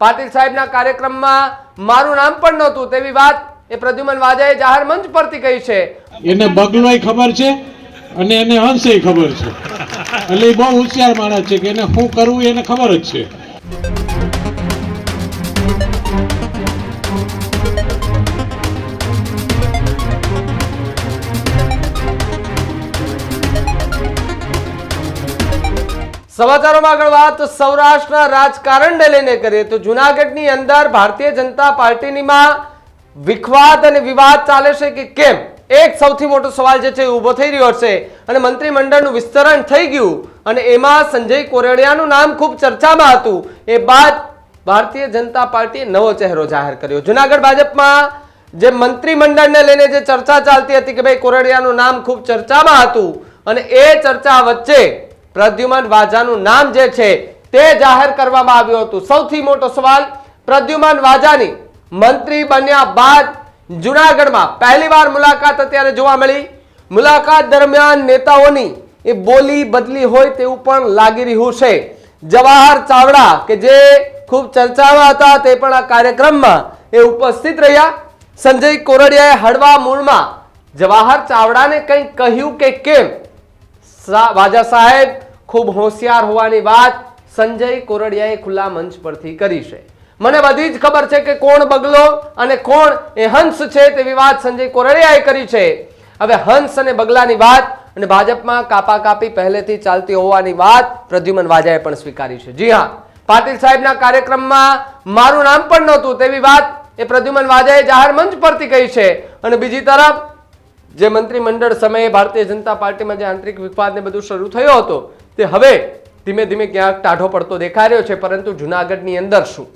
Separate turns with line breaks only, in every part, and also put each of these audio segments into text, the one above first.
પાટીલ સાહેબના કાર્યક્રમમાં મારું નામ પણ નહોતું. તેવી વાત એ પ્રદ્યુમન વાજાએ જાહેર મંચ પરથી કહી છે.
એને બગલોય ખબર છે અને એને હંસે ખબર છે. એટલે બહુ હોશિયાર માણસ છે કે એને શું કરવું એને ખબર જ છે.
સમાચારોમાં આગળ વાત. સૌરાષ્ટ્રના રાજકારણને લઈને કરીએ તો જુનાગઢની અંદર ભારતીય જનતા પાર્ટીનીમાં વિખવાદ અને વિવાદ ચાલે છે કે કેમ? એક સૌથી મોટો સવાલ જે છે ઊભો થઈ રહ્યો છે અને મંત્રીમંડળનું વિસ્તરણ થઈ ગયું અને એમાં સંજય કોરડિયાનું નામ ખૂબ ચર્ચામાં હતું. એ બાદ ભારતીય જનતા પાર્ટીએ નવો ચહેરો જાહેર કર્યો. જુનાગઢ ભાજપમાં જે મંત્રીમંડળને લઈને જે ચર્ચા ચાલતી હતી કે ભાઈ કોરડિયાનું નામ ખૂબ ચર્ચામાં હતું અને એ ચર્ચા વચ્ચે પ્રદ્યુમન વાજાનું નામ જે છે તે જાહેર કરવામાં આવ્યું હતું. સૌથી મોટો સવાલ, પ્રદ્યુમન વાજાની મંત્રી બન્યા બાદ જુનાગઢમાં પહેલીવાર મુલાકાત અત્યારે જોવા મળી. મુલાકાત દરમિયાન નેતાઓની એ બોલી બદલી હોય તેવું પણ લાગી રહ્યું છે. જવાહર ચાવડા, કે જે ખૂબ ચર્ચામાં હતા, તે પણ આ કાર્યક્રમમાં એ ઉપસ્થિત રહ્યા. સંજય કોરડિયાએ હળવા મૂળમાં જવાહર ચાવડાને કંઈ કહ્યું કે કેમ? વાજા સાહેબ, ખૂબ હોશિયાર હોવાની વાત સંજય કોરડિયાએ ખુલ્લા મંચ પરથી કરી છે. મને બધી જ ખબર છે કે કોણ બગલો અને કોણ એ હંસ છે તેવી વાત સંજય કોરડિયાએ કરી છે. હવે હંસ અને બગલાની વાત અને ભાજપમાં કાપા કાપી પહેલેથી ચાલતી હોવાની વાત પ્રદ્યુમન વાજાએ પણ સ્વીકારી છે. જી હા, પાટીલ સાહેબના કાર્યક્રમમાં મારું નામ પણ નહોતું તેવી વાત એ પ્રદ્યુમન વાજાએ જાહેર મંચ પરથી કહી છે. અને બીજી તરફ જે મંત્રીમંડળ સમયે ભારતીય જનતા પાર્ટીમાં જે આંતરિક વિવાદને બધું શરૂ થયો હતો, તે હવે ધીમે ધીમે ક્યાંક ટાઢો પડતો દેખાઈ રહ્યો છે, પરંતુ જુનાગઢની અંદર શું?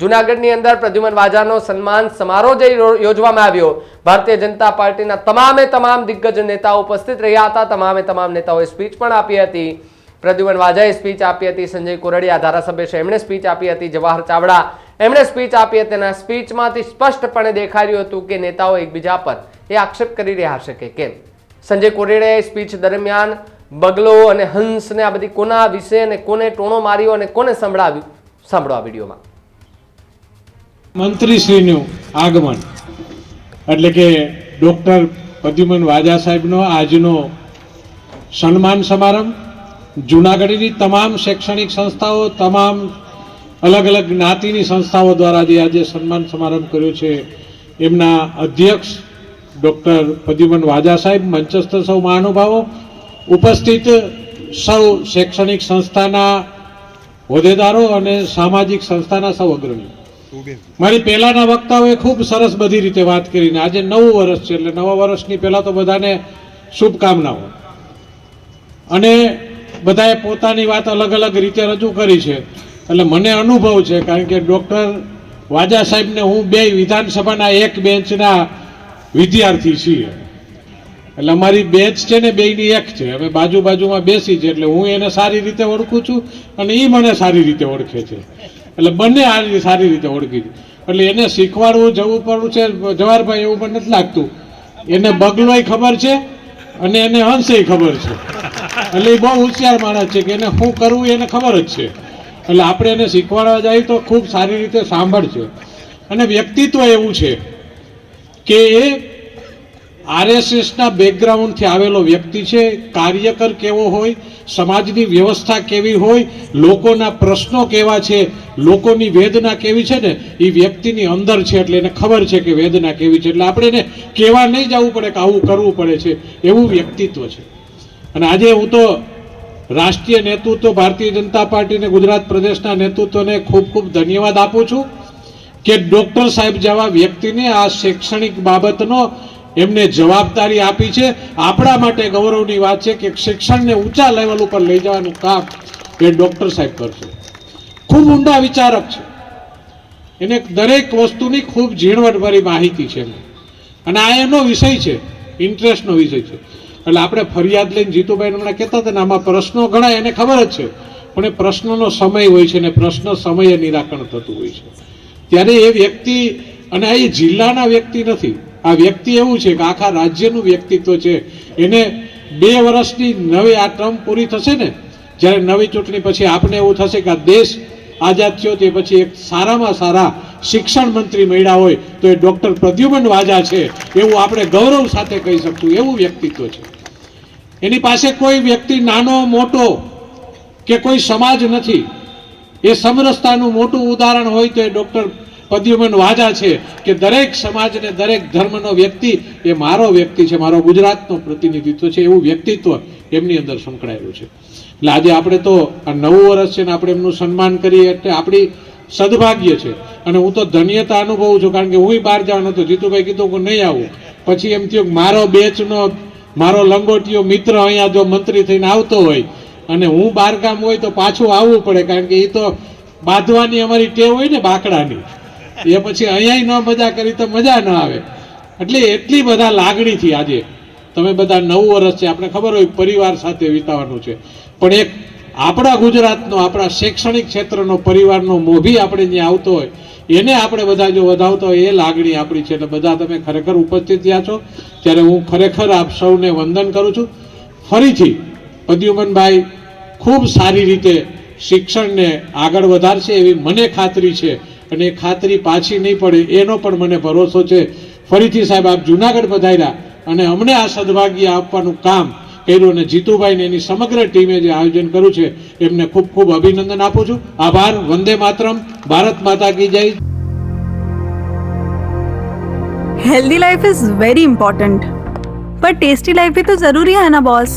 જુનાગઢની અંદર પ્રદ્યુમન વાજાનો સન્માન સમારોહ જે યોજવામાં આવ્યો, ભારતીય જનતા પાર્ટીના તમામે તમામ દિગ્ગજ નેતાઓ ઉપસ્થિત રહ્યા હતા, તમામે તમામ નેતાઓએ સ્પીચ પણ આપી હતી. પ્રદ્યુમન વાજાએ સ્પીચ આપી હતી, સંજય કોરડિયા ધારાસભ્ય છે, એમણે સ્પીચ આપી હતી, જવાહર ચાવડા એમણે સ્પીચ આપી હતી, તેના સ્પીચમાંથી સ્પષ્ટપણે દેખાઈ રહ્યું હતું કે નેતાઓ એકબીજા પર એ આક્ષેપ કરી રહ્યા હશે કે કેમ? સંજય કોરડિયાએ સ્પીચ દરમિયાન બગલો અને હંસને આ બધી કોના વિશે અને કોને ટોણો માર્યો અને કોને સંભળાવ્યું? સાંભળો આ વિડીયોમાં.
મંત્રીશ્રીનું આગમન. એટલે કે ડૉક્ટર પ્રદ્યુમન વાજા સાહેબનો આજનો સન્માન સમારંભ, જૂનાગઢની તમામ શૈક્ષણિક સંસ્થાઓ, તમામ અલગ અલગ જ્ઞાતિની સંસ્થાઓ દ્વારા જે આજે સન્માન સમારંભ કર્યો છે. એમના અધ્યક્ષ ડોક્ટર પ્રદ્યુમન વાજા સાહેબ, મંચસ્થ સૌ મહાનુભાવો, ઉપસ્થિત સૌ શૈક્ષણિક સંસ્થાના હોદ્દેદારો અને સામાજિક સંસ્થાના સૌ અગ્રણીઓ. મારી પહેલાના વક્તાઓએ ખૂબ સરસ બધી રીતે વાત કરીને આજે નવું વર્ષ છે, એટલે નવા વર્ષની પહેલાં તો બધાને શુભકામનાઓ. અને બધાએ પોતાની વાત અલગ અલગ રીતે રજૂ કરી છે, એટલે મને અનુભવ છે કારણ કે ડૉક્ટર વાજા સાહેબને હું બે વિધાનસભાના એક બેન્ચના વિદ્યાર્થી છીએ. એટલે અમારી બેચ છે ને બેની એક છે. હવે બાજુ બાજુમાં બેસી છે એટલે હું એને સારી રીતે ઓળખું છું અને એ મને સારી રીતે ઓળખે છે. એટલે બંને આ સારી રીતે ઓળખી છે. એટલે એને શીખવાડવું, જવું પડવું છે. જવાહરભાઈ, એવું પણ નથી લાગતું. એને બગલોય ખબર છે અને એને હંસે ખબર છે. એટલે એ બહુ હોશિયાર માણસ છે કે એને શું કરવું એને ખબર જ છે. એટલે આપણે એને શીખવાડવા જઈએ તો ખૂબ સારી રીતે સાંભળશે. અને વ્યક્તિત્વ એવું છે. કે એ આરએસએસના બેકગ્રાઉન્ડથી આવેલો વ્યક્તિ છે, કાર્યકર કેવો હોય, સમાજની વ્યવસ્થા કેવી હોય, લોકોના પ્રશ્નો કેવા છે, લોકોની વેદના કેવી છે ને એ વ્યક્તિની અંદર છે એટલે એને ખબર છે કે વેદના કેવી છે. એટલે આપણે એને કહેવા નહીં જવું પડે કે આવું કરવું પડે છે, એવું વ્યક્તિત્વ છે. અને આજે હું તો રાષ્ટ્રીય નેતૃત્વ, ભારતીય જનતા પાર્ટીને ગુજરાત પ્રદેશના નેતૃત્વને ખૂબ ખૂબ ધન્યવાદ આપું છું. કે ડોક્ટર સાહેબ જેવા વ્યક્તિને આ શૈક્ષણિક બાબતનો એમને જવાબદારી આપી છે. આપણા માટે ગૌરવની વાત છે કે શિક્ષણને ઊંચા લેવલ ઉપર લઈ જવાનું કામ એ ડોક્ટર સાહેબ કરશે. ખૂબ ઊંડા વિચારક છે. એને દરેક વસ્તુની ખૂબ ઝીણવટભરી માહિતી છે અને આ એનો વિષય છે ઇન્ટરેસ્ટનો વિષય છે. એટલે આપણે ફરિયાદ લઈને જીતુભાઈ હમણાં કહેતા હતા ને, આમાં પ્રશ્નો ઘણા એને ખબર જ છે. પણ એ પ્રશ્નનો સમય હોય છે ને પ્રશ્ન સમયે નિરાકરણ થતું હોય છે. ત્યારે એ વ્યક્તિ અને આ એ જિલ્લાના વ્યક્તિ નથી. આ વ્યક્તિ એવું છે કે આખા રાજ્યનું વ્યક્તિત્વ છે. એને બે વર્ષની નવી આ ટર્મ પૂરી થશે ને, જ્યારે નવી ચૂંટણી પછી આપણે એવું થશે કે આ દેશ આઝાદ થયો તે પછી એક સારામાં સારા શિક્ષણ મંત્રી મળ્યા હોય તો એ ડૉક્ટર પ્રદ્યુમન વાજા છે એવું આપણે ગૌરવ સાથે કહી શકશું એવું વ્યક્તિત્વ છે. એની પાસે કોઈ વ્યક્તિ નાનો, મોટો કે કોઈ સમાજ નથી. એ સમરસતાનું મોટું ઉદાહરણ હોય તો એ ડૉક્ટર પદ્યુમન વાજા છે કે દરેક સમાજને દરેક ધર્મનો વ્યક્તિ એ મારો વ્યક્તિ છે, મારો ગુજરાતનો પ્રતિનિધિત્વ છે, એવું વ્યક્તિત્વ એમની અંદર સંકળાયેલું છે. એટલે આજે આપણે તો આ નવું વર્ષ છે ને આપણે એમનું સન્માન કરીએ એટલે આપણી સદભાગ્ય છે. અને હું તો ધન્યતા અનુભવું છું કારણ કે હું બહાર જવાનો હતો. જીતુભાઈ કીધું કે નહીં આવું. પછી એમ થયું મારો બેચનો, મારો લંગોટીયો મિત્ર અહીંયા જો મંત્રી થઈને આવતો હોય અને હું બહારગામ હોય તો પાછું આવવું પડે, કારણ કે એ તો બાંધવાની અમારી ટેવ હોય ને બાકડાની. એ પછી અહીંયા ન મજા કરી તો મજા ન આવે. એટલે એટલી બધા લાગણીથી આજે. તમે બધા નવું વર્ષ છે, આપણે ખબર હોય પરિવાર સાથે વિતાવાનું છે. પણ એક આપણા ગુજરાતનો, આપણા શૈક્ષણિક ક્ષેત્રનો પરિવારનો મોભી આપણે ત્યાં આવતો હોય, એને આપણે બધા જો વધાવતો હોય, એ લાગણી આપણી છે. એટલે બધા તમે ખરેખર ઉપસ્થિત થયા છો. ત્યારે હું ખરેખર આપ સૌને વંદન કરું છું. ફરીથી પ્રદ્યુમનભાઈ ખૂબ સારી રીતે શિક્ષણને આગળ વધારશે એવી મને ખાતરી છે. અને એ ખાતરી પાછી નહીં પડે, એનો પણ મને ભરોસો છે. ફરીથી સાહેબ, આપ જુનાગઢ પધાર્યા અને અમને આ સદભાગ્ય આપવાનું કામ કર્યું અને જીતુભાઈને એની સમગ્ર ટીમે જે આયોજન કર્યું છે, એમને ખૂબ ખૂબ અભિનંદન આપું છું. આભાર, વંદે માતરમ. ભારત માતા કી જય.
Healthy life is very important પણ ટેસ્ટી લાઈફ ભી તો જરૂરી હે ના બોસ